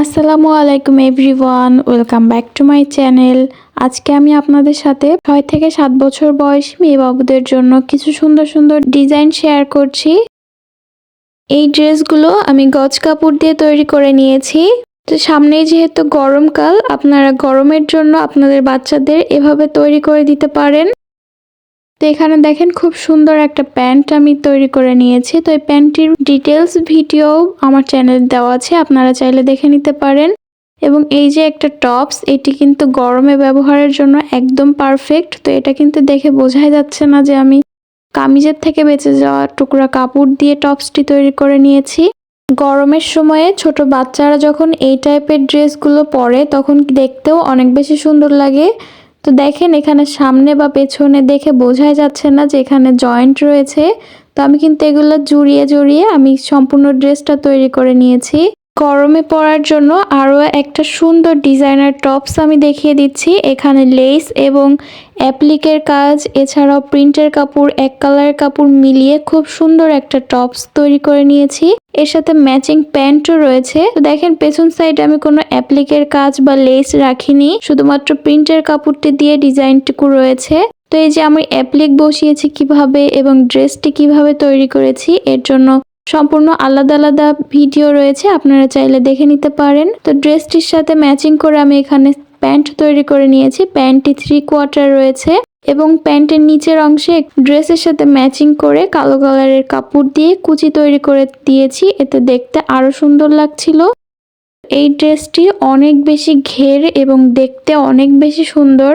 আসসালামু আলাইকুম everyone, welcome back to my channel. আজকে আমি আপনাদের সাথে ছয় থেকে সাত বছর বয়সী মেয়ে বাবুদের জন্য কিছু সুন্দর সুন্দর ডিজাইন শেয়ার করছি। এই ড্রেসগুলো আমি গজ কাপড় দিয়ে তৈরি করে নিয়েছি। তো সামনেই যেহেতু গরমকাল, আপনারা গরমের জন্য আপনাদের বাচ্চাদের এভাবে তৈরি করে দিতে পারেন। তো এখানে দেখেন খুব সুন্দর একটা প্যান্ট আমি তৈরি করে নিয়েছি। তো এই প্যান্টটির ডিটেলস ভিডিও আমার চ্যানেল দেওয়া আছে, আপনারা চাইলে দেখে নিতে পারেন। এবং এই যে একটা টপস, এটি কিন্তু গরমে ব্যবহারের জন্য একদম পারফেক্ট। তো এটা কিন্তু দেখে বোঝাই যাচ্ছে না যে আমি কামিজের থেকে বেঁচে যাওয়া টুকরা কাপড় দিয়ে টপসটি তৈরি করে নিয়েছি। গরমের সময়ে ছোট বাচ্চারা যখন এই টাইপের ড্রেসগুলো পরে, তখন দেখতেও অনেক বেশি সুন্দর লাগে। তো দেখেন এখানে সামনে বা পেছনে দেখে বোঝাই যাচ্ছে না যে এখানে জয়েন্ট রয়েছে। তো আমি কিন্তু এগুলো জুড়িয়ে জড়িয়ে আমি সম্পূর্ণ ড্রেসটা তৈরি করে নিয়েছি। গরমে পরার জন্য আরও একটা সুন্দর ডিজাইনার টপস আমি দেখিয়ে দিচ্ছি। এখানে লেস এবং অ্যাপ্লিকের কাজ, এছাড়াও প্রিন্টের কাপড়, এক কালারের কাপড় মিলিয়ে খুব সুন্দর একটা টপস তৈরি করে নিয়েছি। এর সাথে ম্যাচিং প্যান্টও রয়েছে। তো দেখেন, পেছন সাইডে আমি কোনো অ্যাপ্লিকের কাজ বা লেস রাখিনি, শুধুমাত্র প্রিন্টের কাপড়টি দিয়ে ডিজাইনটুকু রয়েছে। তো এই যে আমি অ্যাপ্লিক বসিয়েছি কীভাবে এবং ড্রেসটি কীভাবে তৈরি করেছি, এর জন্য সম্পূর্ণ আলাদা আলাদা ভিডিও রয়েছে, আপনারা চাইলে দেখে নিতে পারেন। তো ড্রেসটির সাথে ম্যাচিং করে আমি এখানে প্যান্ট তৈরি করে নিয়েছি, প্যান্টটি থ্রি কোয়ার্টার রয়েছে এবং প্যান্টের নিচের অংশে ড্রেসের সাথে ম্যাচিং করে কালো কালারের কাপড় দিয়ে কুচি তৈরি করে দিয়েছি, এতে দেখতে আরও সুন্দর লাগছিল। এই ড্রেসটি অনেক বেশি ঘের এবং দেখতে অনেক বেশি সুন্দর।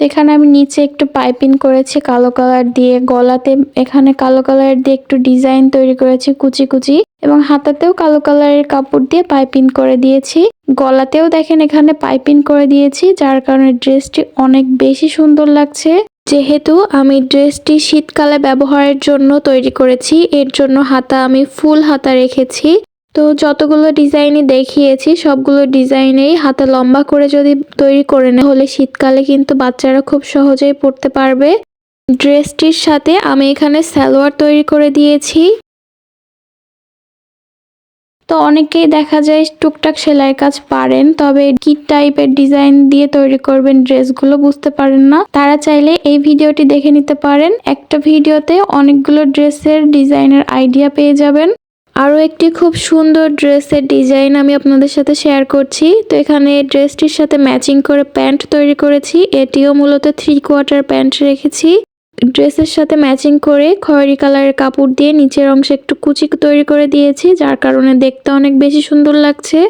এখানে আমি নিচে একটু পাইপিং করেছি কালো কালার দিয়ে। গলাতে এখানে কালো কালার দিয়ে একটু ডিজাইন তৈরি করেছি কুচি কুচি। এবং হাতাতেও কালো কালারের কাপড় দিয়ে পাইপিং করে দিয়েছি। গলাতেও দেখেন এখানে পাইপিং করে দিয়েছি, যার কারণে ড্রেসটি অনেক বেশি সুন্দর লাগছে। যেহেতু আমি ড্রেসটি শীতকালে ব্যবহারের জন্য তৈরি করেছি, এর জন্য হাতা আমি ফুল হাতা রেখেছি। তো যতগুলো ডিজাইনই দেখিয়েছি, সবগুলো ডিজাইনেই হাতে লম্বা করে যদি তৈরি করে নেয় হলে শীতকালে কিন্তু বাচ্চারা খুব সহজেই পরতে পারবে। ড্রেসটির সাথে আমি এখানে সালোয়ার তৈরি করে দিয়েছি। তো অনেকেই দেখা যায় টুকটাক সেলাইয়ের কাজ পারেন, তবে কি টাইপের ডিজাইন দিয়ে তৈরি করবেন ড্রেসগুলো বুঝতে পারেন না। তারা চাইলে এই ভিডিওটি দেখে নিতে পারেন। একটা ভিডিওতে অনেকগুলো ড্রেসের ডিজাইনের আইডিয়া পেয়ে যাবেন। আরও একটি খুব সুন্দর ড্রেসের ডিজাইন আমি আপনাদের সাথে শেয়ার করছি। তো এখানে ড্রেসটির সাথে ম্যাচিং করে প্যান্ট তৈরি করেছি। এটিও মূলত থ্রি কোয়ার্টার প্যান্ট রেখেছি। ড্রেসের সাথে ম্যাচিং করে খয়েরি কালারের কাপড় দিয়ে নিচের অংশে একটু কুচি তৈরি করে দিয়েছি, যার কারণে দেখতে অনেক বেশি সুন্দর লাগছে।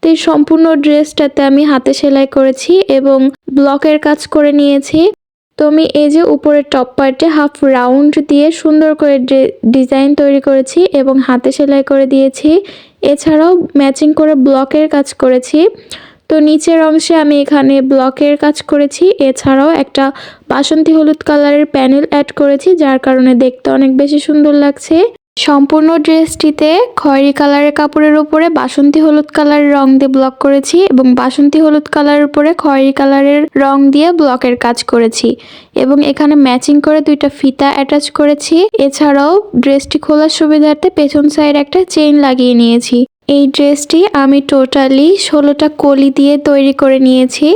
তো এই সম্পূর্ণ ড্রেসটাতে আমি হাতে সেলাই করেছি এবং ব্লকের কাজ করে নিয়েছি। তো আমি এই যে উপরের টপ পার্টে হাফ রাউন্ড দিয়ে সুন্দর করে ডিজাইন তৈরি করেছি এবং হাতে সেলাই করে দিয়েছি। এছাড়াও ম্যাচিং করে ব্লকের কাজ করেছি। তো নিচের অংশে আমি এখানে ব্লকের কাজ করেছি। এছাড়াও একটা বাসন্তী হলুদ কালারের প্যানেল অ্যাড করেছি, যার কারণে দেখতে অনেক বেশি সুন্দর লাগছে। সম্পূর্ণ ড্রেসটিতে খয়েরি কালারের কাপড়ের উপরে বাসন্তী হলুদ কালারের রং দিয়ে ব্লক করেছি এবং বাসন্তী হলুদ কালারের উপরে খয়েরি কালারের রং দিয়ে ব্লকের কাজ করেছি এবং এখানে ম্যাচিং করে দুইটা ফিতা অ্যাটাচ করেছি। এছাড়াও ড্রেসটি খোলার সুবিধার্থে পেছন সাইড একটা চেইন লাগিয়ে নিয়েছি। এই ড্রেসটি আমি টোটালি ষোলোটা কলি দিয়ে তৈরি করে নিয়েছি।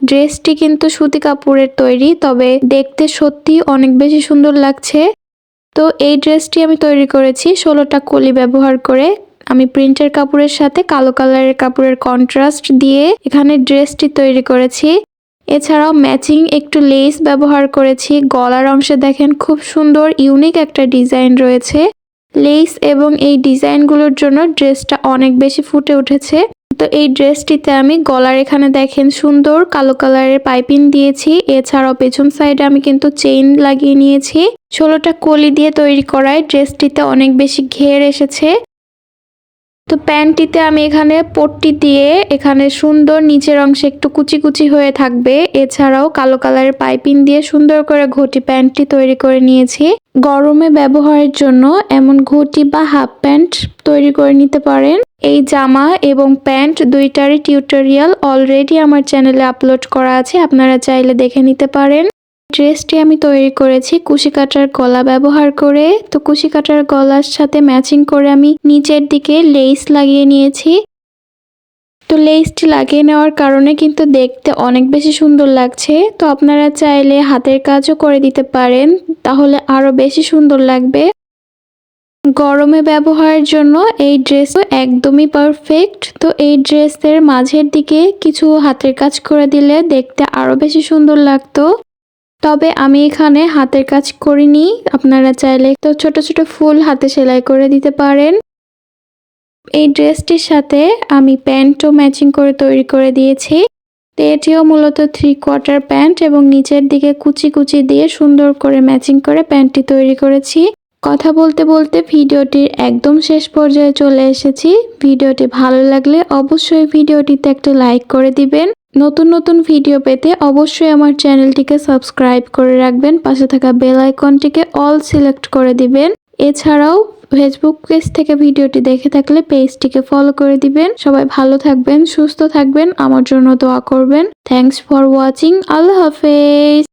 ড্রেসটি কিন্তু সুতি কাপড়ের তৈরি, তবে দেখতে সত্যি অনেক বেশি সুন্দর লাগছে। তো এই ড্রেসটি আমি তৈরি করেছি ষোলোটা কলি ব্যবহার করে। আমি প্রিন্টের কাপড়ের সাথে কালো কালারের কাপড়ের কন্ট্রাস্ট দিয়ে এখানে ড্রেসটি তৈরি করেছি। এছাড়াও ম্যাচিং একটু লেস ব্যবহার করেছি। গলার অংশে দেখেন খুব সুন্দর ইউনিক একটা ডিজাইন রয়েছে। লেস এবং এই ডিজাইনগুলোর জন্য ড্রেসটা অনেক বেশি ফুটে উঠেছে। তো এই ড্রেসটিতে আমি গলার এখানে দেখেন সুন্দর কালো কালারের পাইপিং দিয়েছি। এছাড়াও পেছন সাইডে আমি কিন্তু চেইন লাগিয়ে নিয়েছি। ষোলোটা কলি দিয়ে তৈরি করায় ড্রেসটিতে অনেক বেশি ঘের এসেছে। তো প্যান্টটিতে আমি এখানে পট্টি দিয়ে এখানে সুন্দর নিচের অংশে একটু কুচি কুচি হয়ে থাকবে। এছাড়াও কালো কালারের পাইপিং দিয়ে সুন্দর করে ঘটি প্যান্টটি তৈরি করে নিয়েছি। গরমে ব্যবহারের জন্য এমন ঘটি বা হাফ প্যান্ট তৈরি করে নিতে পারেন। এই জামা এবং প্যান্ট দুইটারই টিউটোরিয়াল অলরেডি আমার চ্যানেলে আপলোড করা আছে। আপনারা চাইলে দেখে নিতে পারেন। ড্রেসটি আমি তৈরি করেছি। কুশি কাটার গলা ব্যবহার করে। তো কুশি কাটার গলার সাথে ম্যাচিং করে আমি নিচের দিকে লেস লাগিয়ে নিয়েছি। তো লেসটি লাগিয়ে নেওয়ার কারণে কিন্তু দেখতে অনেক বেশি সুন্দর লাগছে। তো আপনারা চাইলে হাতের কাজও করে দিতে পারেন। তাহলে আরও বেশি সুন্দর লাগবে। গরমে ব্যবহারের জন্য এই ড্রেস একদমই পারফেক্ট। তো এই ড্রেসের মাঝের দিকে কিছু হাতের কাজ করে দিলে দেখতে আরও বেশি সুন্দর লাগতো। তবে আমি এখানে হাতের কাজ করিনি। আপনারা চাইলে তো ছোট ছোট ফুল হাতে সেলাই করে দিতে পারেন। এই ড্রেসটির সাথে আমি প্যান্টও ম্যাচিং করে তৈরি করে দিয়েছি। তো এটিও মূলত থ্রি কোয়ার্টার প্যান্ট এবং নিচের দিকে কুচি কুচি দিয়ে সুন্দর করে ম্যাচিং করে প্যান্টটি তৈরি করেছি। কথা বলতে বলতে ভিডিওটির একদম শেষ পর্যায়ে চলে এসেছি। ভিডিওটি ভালো লাগলে অবশ্যই ভিডিওটিতে একটা লাইক করে দিবেন। নতুন নতুন ভিডিও পেতে অবশ্যই আমার চ্যানেলটিকে সাবস্ক্রাইব করে রাখবেন। পাশে থাকা বেল আইকনটিকে অল সিলেক্ট করে দিবেন। এছাড়াও ফেসবুক পেজ থেকে ভিডিওটি দেখে থাকলে পেজটিকে ফলো করে দিবেন। সবাই ভালো থাকবেন, সুস্থ থাকবেন, আমার জন্য দোয়া করবেন। থ্যাংকস ফর ওয়াচিং আল্লাহ হাফেজ।